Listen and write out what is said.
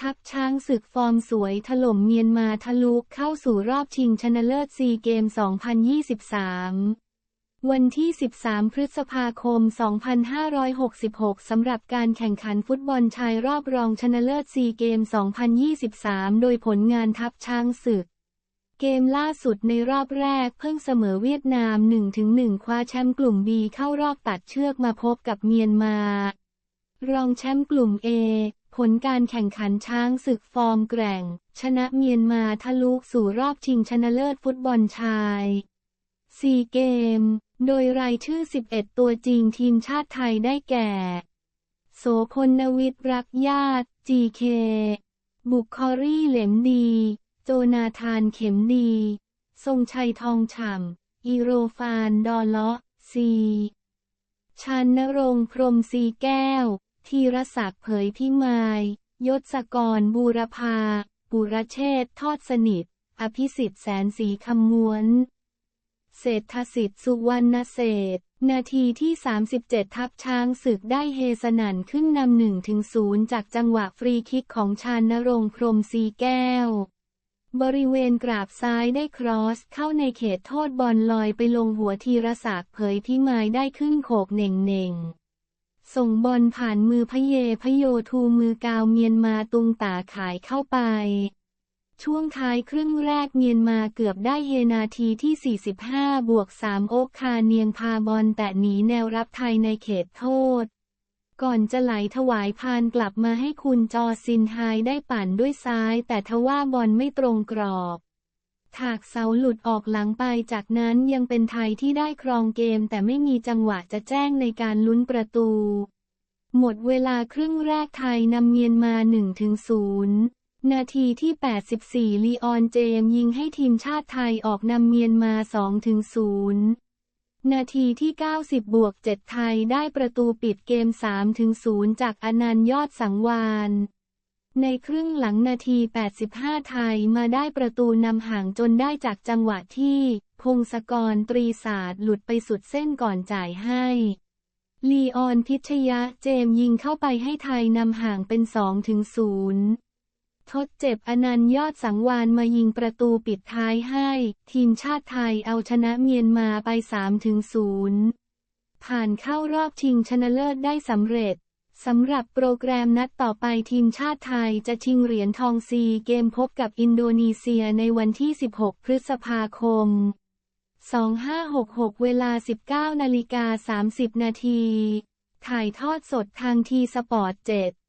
ทัพช้างศึกฟอร์มสวยถล่มเมียนมาทะลุเข้าสู่รอบชิงชนะเลิศซีเกม 2023 วันที่ 13 พฤษภาคม 2566 สำหรับการแข่งขันฟุตบอลชายรอบรองชนะเลิศซีเกม 2023 โดยผลงานทัพช้างศึก เกมล่าสุดในรอบแรกเพิ่งเสมอเวียดนาม 1-1 คว้าแชมป์กลุ่ม B เข้ารอบตัดเชือกมาพบกับเมียนมา รองแชมป์กลุ่ม A ผลการแข่งขันช้างศึกฟอร์มแกร่ง ชนะเมียนมาทะลุสู่รอบชิงชนะเลิศฟุตบอลชายซีเกม โดยรายชื่อ 11 ตัวจริงทีมชาติไทยได้แก่ โสพลนวิทย์รักญาติ GK บุคคอรี่เหลมดี โจนาธานเข็มดี ทรงชัยทองฉ่ำ อีโรฟานดอเลาะซีชันนรงค์พรมซีแก้ว ธีรศักดิ์เผยพิมายยศกรบูรพาปุรเชษทอดสนิท อภิสิทธิ์แสนสีคำม้วน เศรษฐสิทธิ์สุวรรณเศษนาทีที่ 37 ทัพช้างศึกได้เฮสนันขึ้นนำหนึ่งถึงศูนย์จากจังหวะฟรีคิกของชานนรงพรมซีแก้ว บริเวณกราบซ้ายได้ครอสเข้าในเขตโทษบอลลอยไปลงหัวธีรศักดิ์เผยพิมายได้ขึ้นโขกเน่งเน่ง ส่งบอลผ่านมือพะเยพะโยทูมือกาวเมียนมาตุงตาขายเข้าไป ช่วงท้ายครึ่งแรกเมียนมาเกือบได้เฮนาทีที่ 45 บวก 3 โอกคาเนียงพาบอลแต่หนีแนวรับไทยในเขตโทษ ก่อนจะไหลถวายพานกลับมาให้คุณจอซินไฮได้ปั่นด้วยซ้าย แต่ทว่าบอลไม่ตรงกรอบ ถากเสาหลุดออกหลังไปจากนั้นยังเป็นไทยที่ได้ครองเกมแต่ไม่มีจังหวะจะแจ้งในการลุ้นประตู หมดเวลาครึ่งแรกไทยนำเมียนมา 1-0 นาทีที่ 84 ลีออนเจมยิงให้ทีมชาติไทยออกนำเมียนมา 2-0 นาทีที่ 90 บวก 7 ไทยได้ประตูปิดเกม 3-0 จากอนันต์ยอดสังวาน ในครึ่งหลังนาที 85 ไทยมาได้ประตูนำห่างจนได้จากจังหวะที่ พงศกรตรีศาสตร์หลุดไปสุดเส้นก่อนจ่ายให้ ลีออนพิชยะเจมยิงเข้าไปให้ไทยนำห่างเป็น 2 ถึง 0 ทดเจ็บอนันต์ยอดสังวานมายิงประตูปิดท้ายให้ ทีมชาติไทยเอาชนะเมียนมาไป 3 ถึง 0 ผ่านเข้ารอบชิงชนะเลิศได้สำเร็จ สำหรับโปรแกรมนัดต่อไปทีมชาติไทยจะชิงเหรียญทองซีเกมพบกับอินโดนีเซียในวันที่ 16 พฤษภาคม 2566 เวลา 19 นาฬิกา 30 นาที ถ่ายทอดสดทางทีสปอร์ต 7